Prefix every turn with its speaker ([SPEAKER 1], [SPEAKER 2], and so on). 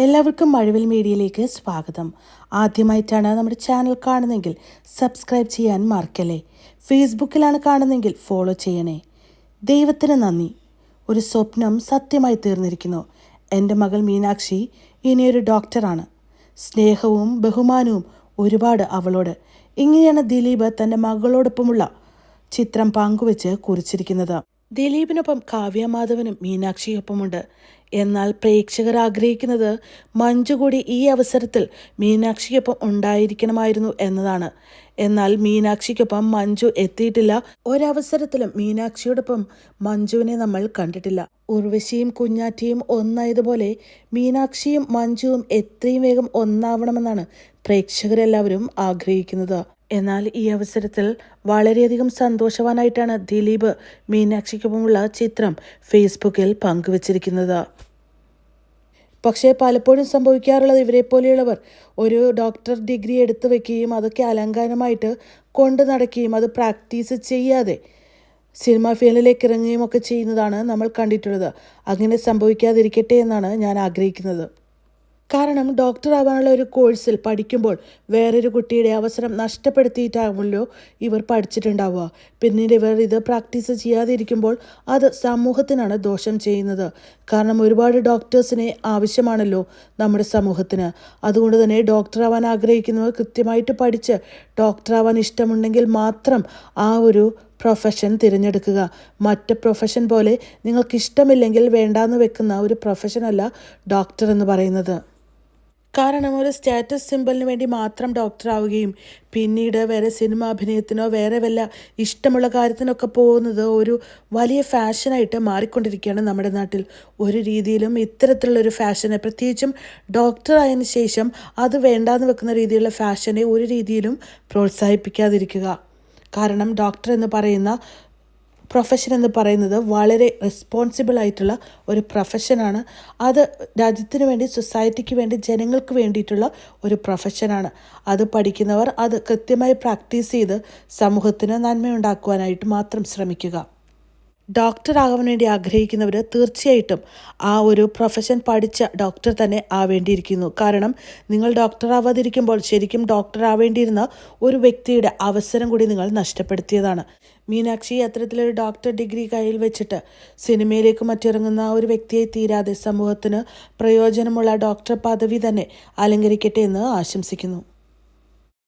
[SPEAKER 1] എല്ലാവർക്കും മഴവിൽ മീഡിയയിലേക്ക് സ്വാഗതം. ആദ്യമായിട്ടാണ് നമ്മുടെ ചാനൽ കാണുന്നതെങ്കിൽ സബ്സ്ക്രൈബ് ചെയ്യാൻ മറക്കല്ലേ? ഫേസ്ബുക്കിലാണ് കാണുന്നതെങ്കിൽ ഫോളോ ചെയ്യണേ. ദൈവത്തിന് നന്ദി. ഒരു സ്വപ്നം സത്യമായി തീർന്നിരിക്കുന്നു. എന്റെ മകൾ മീനാക്ഷി ഇനിയൊരു ഡോക്ടറാണ്. സ്നേഹവും ബഹുമാനവും ഒരുപാട് അവളോട്. ഇങ്ങനെയാണ് ദിലീപ് തന്റെ മകളോടൊപ്പമുള്ള ചിത്രം പങ്കുവെച്ച് കുറിച്ചിരിക്കുന്നത്. ദിലീപിനൊപ്പം കാവ്യമാധവനും മീനാക്ഷിയൊപ്പമുണ്ട്. എന്നാൽ പ്രേക്ഷകർ ആഗ്രഹിക്കുന്നത് മഞ്ജു കൂടി ഈ അവസരത്തിൽ മീനാക്ഷിക്കൊപ്പം ഉണ്ടായിരിക്കണമായിരുന്നു എന്നതാണ്. എന്നാൽ മീനാക്ഷിക്കൊപ്പം മഞ്ജു എത്തിയിട്ടില്ല. ഒരവസരത്തിലും മീനാക്ഷിയോടൊപ്പം മഞ്ജുവിനെ നമ്മൾ കണ്ടിട്ടില്ല. ഉർവശിയും കുഞ്ഞാറ്റിയും ഒന്നായതുപോലെ മീനാക്ഷിയും മഞ്ജുവും എത്രയും വേഗം ഒന്നാവണമെന്നാണ് പ്രേക്ഷകരെല്ലാവരും ആഗ്രഹിക്കുന്നത്. എന്നാൽ ഈ അവസരത്തിൽ വളരെയധികം സന്തോഷവാനായിട്ടാണ് ദിലീപ് മീനാക്ഷിക്കൊപ്പമുള്ള ചിത്രം ഫേസ്ബുക്കിൽ പങ്കുവച്ചിരിക്കുന്നത്. പക്ഷേ പലപ്പോഴും സംഭവിക്കാറുള്ളത് ഇവരെ പോലെയുള്ളവർ ഒരു ഡോക്ടർ ഡിഗ്രി എടുത്തു വെക്കുകയും അതൊക്കെ അലങ്കാരമായിട്ട് കൊണ്ടു നടക്കുകയും അത് പ്രാക്ടീസ് ചെയ്യാതെ സിനിമ ഫീൽഡിലേക്ക് ഇറങ്ങുകയും ഒക്കെ ചെയ്യുന്നതാണ് നമ്മൾ കണ്ടിട്ടുള്ളത്. അങ്ങനെ സംഭവിക്കാതിരിക്കട്ടെ എന്നാണ് ഞാൻ ആഗ്രഹിക്കുന്നത്. കാരണം ഡോക്ടർ ആവാനുള്ള ഒരു കോഴ്സിൽ പഠിക്കുമ്പോൾ വേറൊരു കുട്ടിയുടെ അവസരം നഷ്ടപ്പെടുത്തിയിട്ടാവുമല്ലോ ഇവർ പഠിച്ചിട്ടുണ്ടാവുക. പിന്നീട് ഇവർ ഇത് പ്രാക്ടീസ് ചെയ്യാതിരിക്കുമ്പോൾ അത് സമൂഹത്തിനാണ് ദോഷം ചെയ്യുന്നത്. കാരണം ഒരുപാട് ഡോക്ടേഴ്സിനെ ആവശ്യമാണല്ലോ നമ്മുടെ സമൂഹത്തിന്. അതുകൊണ്ട് തന്നെ ഡോക്ടർ ആവാൻ ആഗ്രഹിക്കുന്നവർ കൃത്യമായിട്ട് പഠിച്ച് ഡോക്ടർ ആവാൻ ഇഷ്ടമുണ്ടെങ്കിൽ മാത്രം ആ ഒരു പ്രൊഫഷൻ തിരഞ്ഞെടുക്കുക. മറ്റ് പ്രൊഫഷൻ പോലെ നിങ്ങൾക്കിഷ്ടമില്ലെങ്കിൽ വേണ്ടാന്ന് വെക്കുന്ന ഒരു പ്രൊഫഷനല്ല ഡോക്ടർ എന്ന് പറയുന്നത്. കാരണം ഒരു സ്റ്റാറ്റസ് സിമ്പിളിന് വേണ്ടി മാത്രം ഡോക്ടറാവുകയും പിന്നീട് വേറെ സിനിമ അഭിനയത്തിനോ വേറെ വല്ല ഇഷ്ടമുള്ള കാര്യത്തിനൊക്കെ പോകുന്നത് ഒരു വലിയ ഫാഷനായിട്ട് മാറിക്കൊണ്ടിരിക്കുകയാണ് നമ്മുടെ നാട്ടിൽ. ഒരു രീതിയിലും ഇത്തരത്തിലുള്ളൊരു ഫാഷനെ പ്രത്യേകിച്ചും ഡോക്ടർ ആയതിനു ശേഷം അത് വേണ്ടാന്ന് വെക്കുന്ന രീതിയിലുള്ള ഫാഷനെ ഒരു രീതിയിലും പ്രോത്സാഹിപ്പിക്കാതിരിക്കുക. കാരണം ഡോക്ടർ എന്ന് പറയുന്ന പ്രൊഫഷൻ എന്ന് പറയുന്നത് വളരെ റെസ്പോൺസിബിൾ ആയിട്ടുള്ള ഒരു പ്രൊഫഷനാണ് അത് രാജ്യത്തിന് വേണ്ടി സൊസൈറ്റിക്ക് വേണ്ടി ജനങ്ങൾക്ക് വേണ്ടിയിട്ടുള്ള ഒരു പ്രൊഫഷനാണ് അത് പഠിക്കുന്നവർ അത് കൃത്യമായി പ്രാക്ടീസ് ചെയ്ത് സമൂഹത്തിന് നന്മയുണ്ടാക്കുവാനായിട്ട് മാത്രം ശ്രമിക്കുക. ഡോക്ടർ ആകാൻ വേണ്ടി ആഗ്രഹിക്കുന്നവർ തീർച്ചയായിട്ടും ആ ഒരു പ്രൊഫഷൻ പഠിച്ച ഡോക്ടർ തന്നെ ആവേണ്ടിയിരിക്കുന്നു. കാരണം നിങ്ങൾ ഡോക്ടർ ആവാതിരിക്കുമ്പോൾ ശരിക്കും ഡോക്ടർ ആവേണ്ടിയിരുന്ന ഒരു വ്യക്തിയുടെ അവസരം കൂടി നിങ്ങൾ നഷ്ടപ്പെടുത്തിയതാണ്. മീനാക്ഷി അത്തരത്തിലൊരു ഡോക്ടർ ഡിഗ്രി കയ്യിൽ വെച്ചിട്ട് സിനിമയിലേക്ക് മറ്റിറങ്ങുന്ന ഒരു വ്യക്തിയെ തീരാതെ സമൂഹത്തിന് പ്രയോജനമുള്ള ഡോക്ടർ പദവി തന്നെ അലങ്കരിക്കട്ടെ എന്ന് ആശംസിക്കുന്നു.